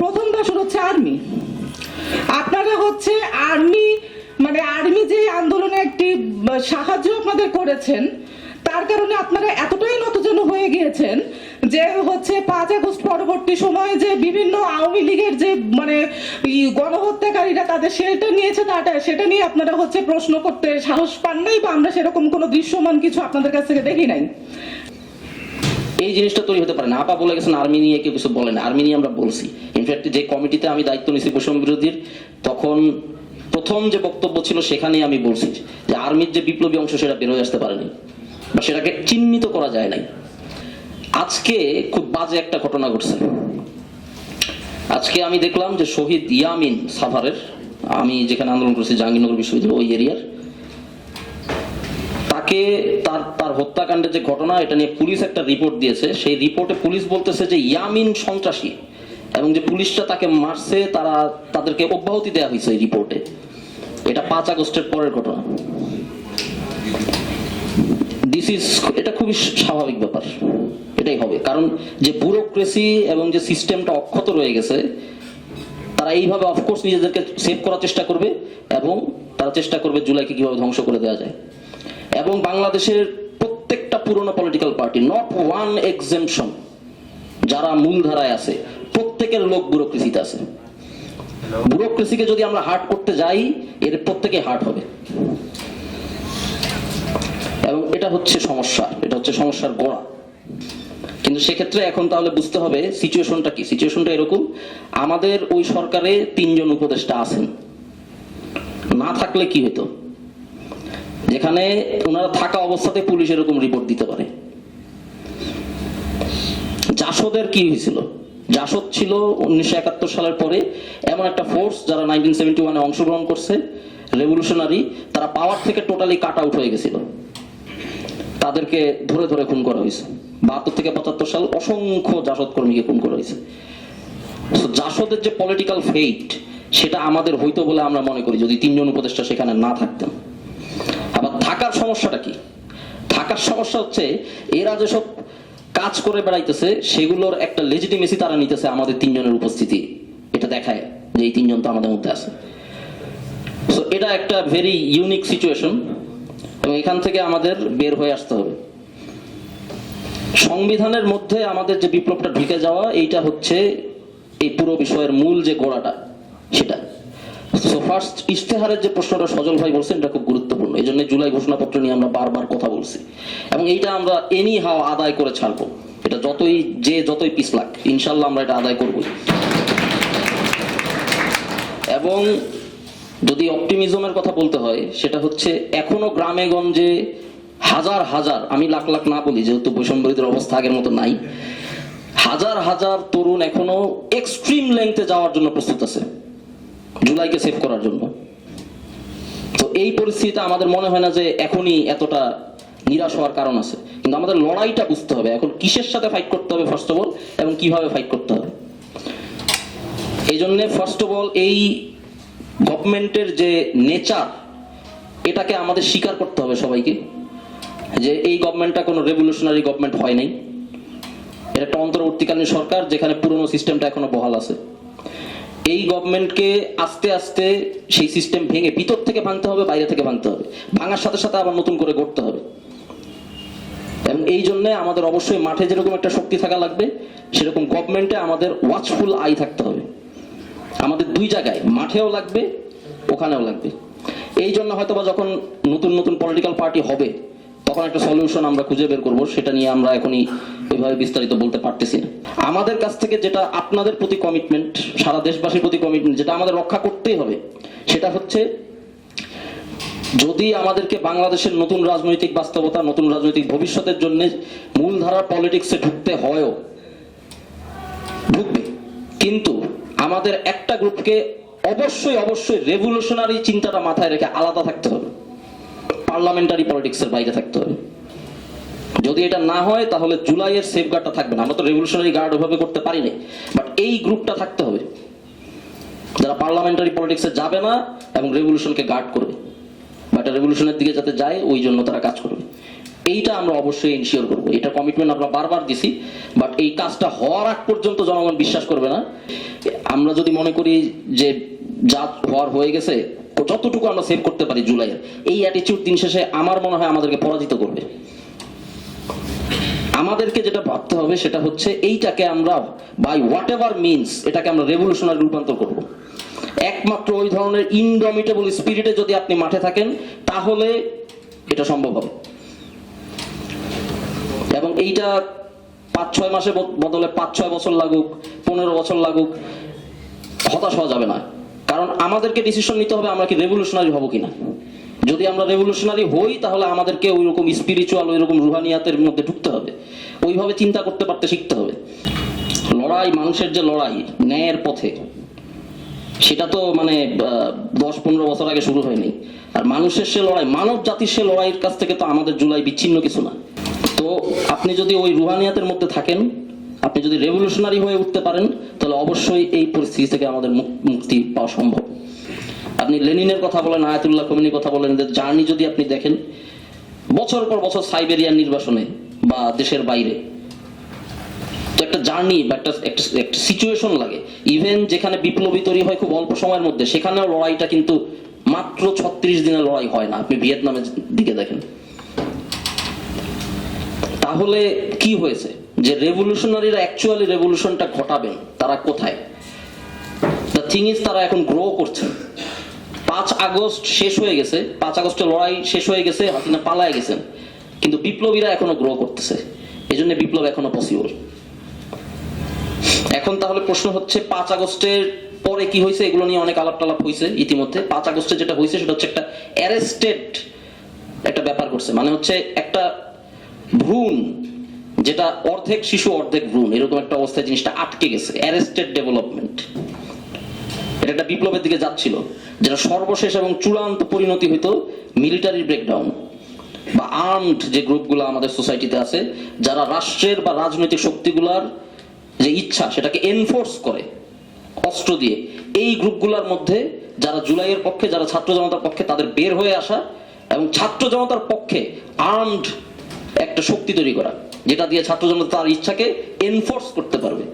প্রথম দশর হচ্ছে আর্মি। আপনারা হচ্ছে আর্মি মানে আর্মি যে আন্দোলনে একটি সাহায্য আপনাদের করেছেন, তার কারণে আপনারা এতটাই নতজন হয়ে গিয়েছেন যে হচ্ছে পাঁচ আগস্ট পরবর্তী সময়ে যে বিভিন্ন আওয়ামী লীগের যে মানে গণহত্যাকারীরা তাদের সেটা নিয়েছে, তাটা, সেটা নিয়ে আপনারা হচ্ছে প্রশ্ন করতে সাহস পান নাই বা আমরা সেরকম কোনো দৃশ্যমান কিছু আপনাদের কাছ থেকে দেখি নাই। এই জিনিসটা তৈরি হতে পারে না। আপা বলে গেছেন আর্মি নিয়ে কেউ কিছু বলেন আর্মি নিয়ে আমরা বলছি। ইনফ্যাক্ট যে কমিটিতে আমি দায়িত্ব নিয়েছি বৈষম্য বিরোধীর, তখন প্রথম যে বক্তব্য ছিল সেখানেই আমি বলছি যে আর্মির যে বিপ্লবী অংশ, সেটা বেরোয় আসতে পারেনি বা সেটাকে চিহ্নিত করা যায় নাই। আজকে খুব বাজে একটা ঘটনা ঘটছে। আজকে আমি দেখলাম যে শহীদ ইয়ামিন সাভারের, আমি যেখানে আন্দোলন করেছি জাহাঙ্গীরনগর বিশ্ববিদ্যালয়, ওই এরিয়ার তাকে তার তার হত্যাকাণ্ডের যে ঘটনা, এটা নিয়ে পুলিশ একটা রিপোর্ট দিয়েছে। সেই রিপোর্টে পুলিশ বলতেছে যে ইয়ামিন সন্ত্রাসী এবং যে পুলিশটা তাকে মারছে, তারা তাদেরকে অব্যাহতি দেওয়া হয়েছে এই রিপোর্টে এটা পাঁচ আগস্টের পরের ঘটনা। দিস ইজ এটা খুবই স্বাভাবিক ব্যাপার। এটাই হবে। কারণ যে ব্যুরোক্রেসি এবং যে সিস্টেমটা অক্ষত রয়ে গেছে, তারা এইভাবে অফকোর্স নিজেদেরকে সেভ করার চেষ্টা করবে এবং তারা চেষ্টা করবে জুলাইকে কীভাবে ধ্বংস করে দেওয়া যায়। এবং বাংলাদেশের প্রত্যেকটা পুরনো political party not one exemption যারা মূলধারায় আছে, প্রত্যেকের লোক ব্যুরোক্রেসিতে আছে। ব্যুরোক্রেসিকে যদি আমরা হার্ট করতে যাই, এর প্রত্যেকে হার্ট হবে। এবং এটা হচ্ছে সমস্যা, এটা হচ্ছে সমস্যার গোড়া। কিন্তু সেক্ষেত্রে এখন তাহলে বুঝতে হবে সিচুয়েশনটা কি? সিচুয়েশনটা এরকম, আমাদের ওই সরকারে তিনজন উপদেষ্টা আছেন। না থাকলে কি হতো? যেখানে ওনারা থাকা অবস্থাতে পুলিশ এরকম রিপোর্ট দিতে পারে। জাসদের কি হয়েছিল? জাসদ ছিল উনিশশো একাত্তর সালের পরে এমন একটা ফোর্স যারা নাইনটিন সেভেন্টি ওয়ানে অংশগ্রহণ করছে রেভলিউশনারি তারা পাওয়ার থেকে টোটালি কাট আউট হয়ে গেছিল। তাদেরকে ধরে ধরে খুন করা হয়েছে। বাহাত্তর থেকে পঁচাত্তর সাল অসংখ্য জাসদ কর্মীকে খুন করা হয়েছে। জাসদের যে পলিটিক্যাল ফেইট সেটা আমাদের হইতো বলে আমরা মনে করি, যদি তিনজন উপদেষ্টা সেখানে না থাকতেন। থাকার সমস্যাটা কি? থাকার সমস্যা হচ্ছে, এরা যেসব কাজ করে বেড়াইতেছে, সেগুলোর একটা লেজিটিমেসি তারা নিতেছে আমাদের তিনজনের উপস্থিতি। এটা দেখায় যে এই তিনজন তো আমাদের মধ্যে আছে। এটা একটা ভেরি ইউনিক সিচুয়েশন এবং এখান থেকে আমাদের বের হয়ে আসতে হবে। সংবিধানের মধ্যে আমাদের যে বিপ্লবটা ঢুকে যাওয়া, এইটা হচ্ছে এই পুরো বিষয়ের মূল যে গোড়াটা, সেটা। ফার্স্ট ইশতেহারের যে প্রশ্নটা সজল ভাই বলছেন, এটা খুব গুরুত্বপূর্ণ। এই জন্য জুলাই ঘোষণাপত্র নিয়ে আমরা বারবার কথা বলছি। এবং এইটা আমরা এনি হাও আদায় করে ছাড়বো। এটা যতই, যে যতই পিছলাক ইনশাল্লাহ আমরা এটা আদায় করবই। এবং যদি অপটিমিজমের কথা বলতে হয়, সেটা হচ্ছে এখনও গ্রামে গঞ্জে হাজার হাজার, আমি লাখ লাখ না বলি, যেহেতু বৈষম্যদের অবস্থা আগের মতো নাই, হাজার হাজার তরুণ এখনও এক্সট্রিম লেংথে যাওয়ার জন্য প্রস্তুত আছে। জুলাইকে সেভ করার জন্য। তো এই পরিস্থিতিতে আমাদের মনে হয় না যে এখনই এতটা নিরাশ হওয়ার কারণ আছে। কিন্তু আমাদের লড়াইটা বুঝতে হবে, এখন কিসের সাথে ফাইট করতে হবে ফার্স্ট অফ অল এবং কীভাবে ফাইট করতে হবে? এই জন্য ফার্স্ট অফ অল এই গভর্নমেন্টের যে নেচার এটাকে আমাদের স্বীকার করতে হবে সবাইকে, যে এই গভর্নমেন্টটা কোনো রেভলিউশনারি গভর্নমেন্ট হয় নাই। এটা একটা অন্তর্বর্তীকালীন সরকার, যেখানে পুরনো সিস্টেমটা এখনও বহাল আছে। এই গভর্নমেন্টকে আস্তে আস্তে সেই সিস্টেম ভেঙে ভিতর থেকে ভাঙতে হবে, বাইরে থেকে ভাঙতে হবে। ভাঙার সাথে সাথে আবার নতুন করে গড়তে হবে। এবং এই জন্য আমাদের অবশ্যই মাঠে যেরকম একটা শক্তি থাকা লাগবে, সেরকম গভর্নমেন্টে আমাদের ওয়াচফুল আই থাকতে হবে। আমাদের দুই জায়গায়, মাঠেও লাগবে, ওখানেও লাগবে। এই জন্য হয়তোবা যখন নতুন নতুন পলিটিক্যাল পার্টি হবে তখন একটা সলিউশন আমরা খুঁজে বের করব, সেটা নিয়ে আমরা এখনই এভাবে বিস্তারিত বলতে পারতেছি আমাদের কাছ থেকে যেটা আপনাদের প্রতি কমিটমেন্ট সারা দেশবাসীর প্রতি কমিটমেন্ট যেটা আমাদের রক্ষা করতেই হবে, সেটা হচ্ছে যদি আমাদেরকে বাংলাদেশের নতুন রাজনৈতিক বাস্তবতা, নতুন রাজনৈতিক ভবিষ্যতের জন্য মূলধারার পলিটিক্সে ঢুকতে হয়ও, ঢুকবে। কিন্তু আমাদের একটা গ্রুপকে অবশ্যই অবশ্যই রেভলিউশনারি চিন্তাটা মাথায় রেখে আলাদা থাকতে হবে। পার্লামেন্টারি পলিটিক্সের বাইরে থাকতে হবে। যদি এটা না হয়, তাহলে জুলাইয়ের সেফ গার্ডটা থাকবে না। আমরা তো রেভলিউশনারি গার্ড ওভাবে করতে পারি না বাট এই গ্রুপটা থাকতে হবে। যারা পার্লামেন্টারি পলিটিক্সে যাবে না, এবং রেভলিউশনকে গার্ড করবে। বা এটা রেভলিউশনের দিকে যাতে যায়, ওই জন্য তারা কাজ করবে। এইটা আমরা অবশ্যই ইনশিওর করব। এটা কমিটমেন্ট আমরা বারবার দিছি। বাট এই কাজটা হওয়ার আগ পর্যন্ত জনগণ বিশ্বাস করবে না। আমরা যদি মনে করি যে যা হওয়ার হয়ে গেছে যতটুকু আমরা সেভ করতে পারি জুলাইয়ের, এই অ্যাটিচিউড দিন শেষে আমার মনে হয় আমাদেরকে পরাজিত করবে। আমাদেরকে যেটা ভাবতে হবে সেটা হচ্ছে এইটাকে আমরা বাই হোয়াট এভার মিনস এটাকে আমরা রেভলিউশনারি রূপান্তর করব। একমাত্র ওই ধরনের ইনডমিটেবল স্পিরিটে যদি আপনি মাঠে থাকেন, তাহলে এটা সম্ভব হবে। এবং এইটা পাঁচ ছয় মাসে বদলে পাঁচ ছয় বছর লাগুক, পনেরো বছর লাগুক, হতাশ হওয়া যাবে না। কারণ আমাদেরকে ডিসিশন নিতে হবে আমরা কি রেভলিউশনারি হব কিনা। যদি আমরা রেভলিউশনারি হই, তাহলে আমাদেরকে ওই রকম স্পিরিচুয়াল ওই রকম রুহানিয়াতের মধ্যে ঢুকতে হবে। ওইভাবে চিন্তা করতে পারতে শিখতে হবে। লড়াই, মানুষের যে লড়াই, ন্যায়ের পথে, সেটা তো মানে দশ পনেরো বছর আগে শুরু হয়নি। আর মানুষের সে লড়াই, মানব জাতির সে লড়াইয়ের কাছ থেকে তো আমাদের জুলাই বিচ্ছিন্ন কিছু না। তো আপনি যদি ওই রুহানিয়াতের মধ্যে থাকেন আপনি যদি রেভলিউশনারি হয়ে উঠতে পারেন, তাহলে অবশ্যই এই পরিস্থিতি থেকে আমাদের মুক্তি পাওয়া সম্ভব। আপনি লেনিনের কথা বলেন আয়াতুল্লাহ কমিনির কথা বলেন, যে জার্নি যদি আপনি দেখেন, বছর পর বছর সাইবেরিয়ান নির্বাসনে বা দেশের বাইরে, তো একটা জার্নি বা একটা একটা সিচুয়েশন লাগে। ইভেন যেখানে বিপ্লবী তৈরি হয় খুব অল্প সময়ের মধ্যে, সেখানেও লড়াইটা কিন্তু মাত্র ছত্রিশ দিনের লড়াই হয় না। আপনি ভিয়েতনামের দিকে দেখেন। তাহলে কি হয়েছে? যে রেভলিউশনারিরা অ্যাকচুয়ালি রেভলিউশনটা ঘটাবেন, তারা কোথায়? দ্য থিং ইজ তারা এখন গ্রো করছেন পাঁচ আগস্ট শেষ হয়ে গেছে, পাঁচ আগস্টের লড়াই শেষ হয়ে গেছে, হাসিনা পালায় গেছেন। কিন্তু বিপ্লবীরা এখনও গ্রো করতেছে। এই জন্য বিপ্লব এখনও পসিবল এখন তাহলে প্রশ্ন হচ্ছে, পাঁচ আগস্টের পরে কি হয়েছে? এগুলো নিয়ে অনেক আলাপ টালাপ হয়েছে ইতিমধ্যে। পাঁচ আগস্টে যেটা হয়েছে, সেটা হচ্ছে একটা অ্যারেস্টেড একটা ব্যাপার করছে। মানে হচ্ছে একটা ভ্রূণ যেটা অর্ধেক শিশু, অর্ধেক ভ্রূণ, এরকম একটা অবস্থায় জিনিসটা আটকে গেছে। অ্যারেস্টেড ডেভেলপমেন্ট এটা একটা বিপ্লবের দিকে যাচ্ছিল, যেটা সর্বশেষ এবং চূড়ান্ত পরিণতি হইতো মিলিটারি ব্রেকডাউন বা আর্মড যে গ্রুপগুলো আমাদের সোসাইটিতে আছে, যারা রাষ্ট্রের বা রাজনৈতিক শক্তিগুলার যে ইচ্ছা সেটাকে এনফোর্স করে, অস্ত্র দিয়ে। এই গ্রুপগুলোর মধ্যে যারা জুলাইয়ের পক্ষে, যারা ছাত্র জনতার পক্ষে তাদের বের হয়ে আসা এবং ছাত্র জনতার পক্ষে আর্মড একটা শক্তি তৈরি করা। যেটা দিয়ে ছাত্র জনতা তার ইচ্ছাকে এনফোর্স করতে পারবে।